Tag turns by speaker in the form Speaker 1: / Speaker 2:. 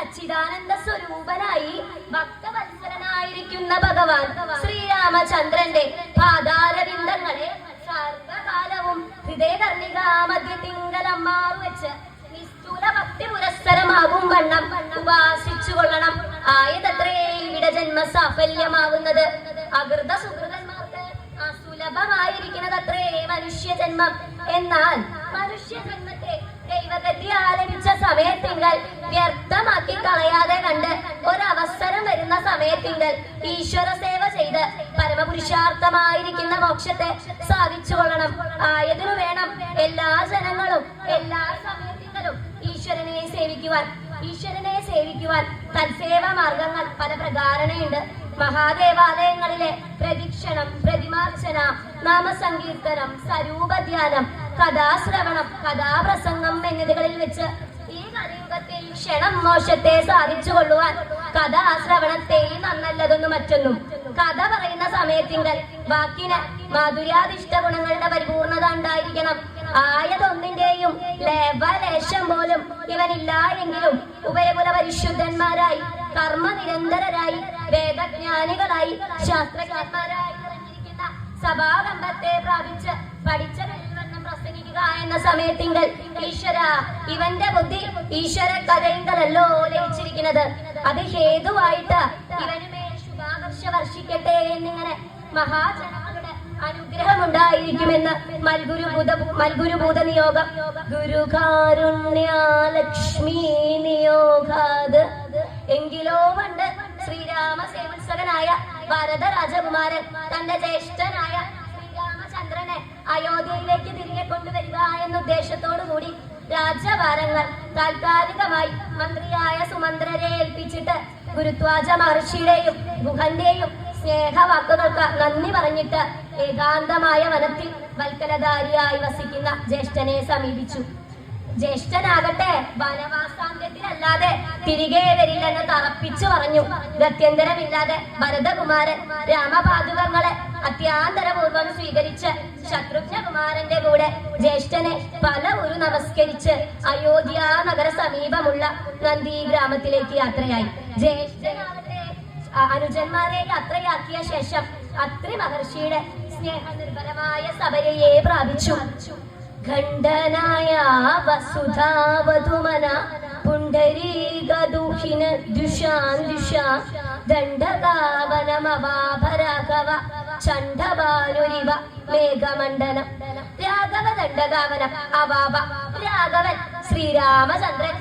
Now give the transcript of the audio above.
Speaker 1: സച്ചിദാനന്ദ സ്വരൂപനായി ഭക്തവത്സരനായിരിക്കുന്ന ഭഗവാൻ ശ്രീരാമചന്ദ്രന്റെ പാതാരവിന്ദങ്ങളെ സർവകാലവും ഹൃദയകർണികാമധ്യത്തിങ്കലമ്മാറു വെച്ച് നിസ്തുല ഭക്തി പുരസ്സരമാകും വണ്ണം ഉപാസിച്ചു കൊള്ളണം ആയതത്രേ ഇവിടെ ജന്മ സാഫല്യമാകുന്നത് അകൃത സുഹൃതന്മാർക്ക് അസുലഭമായിരിക്കുന്നതത്രേ മനുഷ്യ ജന്മം എന്നാൽ മനുഷ്യ ജന്മത്തെ ദൈവഗതി ആലപിച്ച സമയത്തിങ്കൽ വ്യർത്ഥമാക്കി കളയാതെ കണ്ട് ഒരവസരം വരുന്ന സമയത്തിങ്കൽ ഈശ്വര സേവ ചെയ്ത് പരമപുരുഷാർത്ഥമായിരിക്കുന്ന മോക്ഷത്തെ സാധിച്ചു കൊള്ളണം ആയതിനു വേണം എല്ലാ ജനങ്ങളും എല്ലാ സമയത്തിങ്കലും ഈശ്വരനെ സേവിക്കുവാൻ ഈശ്വരനെ സേവിക്കുവാൻ. തത്സേവ മാർഗങ്ങൾ പല പ്രകാരണയുണ്ട് മഹാദേവാലയങ്ങളിലെ പ്രദക്ഷിണം പ്രതിമാർച്ചന നാമസങ്കീർത്തനം സ്വരൂപധ്യാനം കഥാശ്രവണം കഥാപ്രസംഗം എന്നിവകളിൽ വെച്ച് ഈ കലിയുഗത്തിൽ ക്ഷണം മോശത്തെ സാധിച്ചു കൊള്ളുവാൻ കഥ കഥാശ്രവണത്തെ നന്നല്ലതൊന്നും മറ്റൊന്നും. കഥ പറയുന്ന സമയത്തിങ്കൽ വാക്കിന് മാധുര്യാധിഷ്ഠ ഗുണങ്ങളുടെ പരിപൂർണത ഉണ്ടായിരിക്കണം. ആയതൊന്നിന്റെയും ലേശം പോലും ഇവനില്ല എങ്കിലും ഉപയകുല പരിശുദ്ധന്മാരായി കർമ്മനിരന്തരരായി വേദജ്ഞാനികളായി ശാസ്ത്രജ്ഞന്മാരായി സഭാകമ്പത്തെ പ്രാപിച്ച് പഠിച്ച പ്രസംഗിക്കുക എന്ന സമയത്തിങ്കൽ ഈശ്വര ഇവന്റെ ബുദ്ധി ഈശ്വര കഥയിങ്കലല്ലോ ലയിച്ചിരിക്കുന്നത്. അത് ഹേതുവായിട്ട് ഇവനുമേൽ ശുഭാകർഷ വർഷിക്കട്ടെ എന്നിങ്ങനെ മഹാജനങ്ങളുടെ അനുഗ്രഹമുണ്ടായിരിക്കുമെന്ന് മൽഗുരുഭൂത മൽഗുരുഭൂത നിയോഗം. ഗുരുകാരുണ്യാലക്ഷ്മി നിയോഗാത്. എങ്കിലോ പണ്ട് ശ്രീരാമ സേവത്സകനായ ഭരത രാജകുമാരൻ തന്റെ ജ്യേഷ്ഠനായ അയോധ്യയിലേക്ക് തിരികെ കൊണ്ടുവരിക എന്ന ഉദ്ദേശത്തോടു കൂടി രാജഭാരങ്ങൾ താൽക്കാലികമായി മന്ത്രിയായ സുമന്ത്രരെ ഏൽപ്പിച്ചിട്ട് ഗുരുത്വാജ മഹർഷിയുടെയും ഗുഹന്റെയും സ്നേഹവാക്കുകൾക്ക് നന്ദി പറഞ്ഞിട്ട് ഏകാന്തമായ വനത്തിൽ വൽക്കലധാരിയായി വസിക്കുന്ന ജ്യേഷ്ഠനെ സമീപിച്ചു. ജ്യേഷ്ഠനാകട്ടെ വനവാസാന്ത്യത്തിലല്ലാതെ തിരികെ വരില്ലെന്ന് തറപ്പിച്ചു പറഞ്ഞു. ഗത്യന്തരമില്ലാതെ ഭരതകുമാരൻ രാമപാതുകങ്ങളെ അത്യാന്തരപൂർവം സ്വീകരിച്ച് ശത്രുഘ്നകുമാരന്റെ കൂടെ ജ്യേഷ്ഠനെ പല ഒരു നമസ്കരിച്ച് അയോധ്യ നഗര സമീപമുള്ള നന്ദി ഗ്രാമത്തിലേക്ക് യാത്രയായി. അ- അനുജന്മാരെ യാത്രയാക്കിയ ശേഷം അത്രി മഹർഷിയുടെ സ്നേഹനിർഭരമായ സഭയെ പ്രാപിച്ചു. ഖണ്ഡനായ വസുധാവധുമന പുണ്ടരീകദുഹിന ദുഷാൻ ദുഷാ ദണ്ഡകാവനമവാഭരാഘവ ചണ്ഡഭാനുരിവ മേഘമണ്ഡലം രാഘവ ദണ്ഡകാവനം അവാപ രാഘവൻ ശ്രീരാമചന്ദ്രൻ.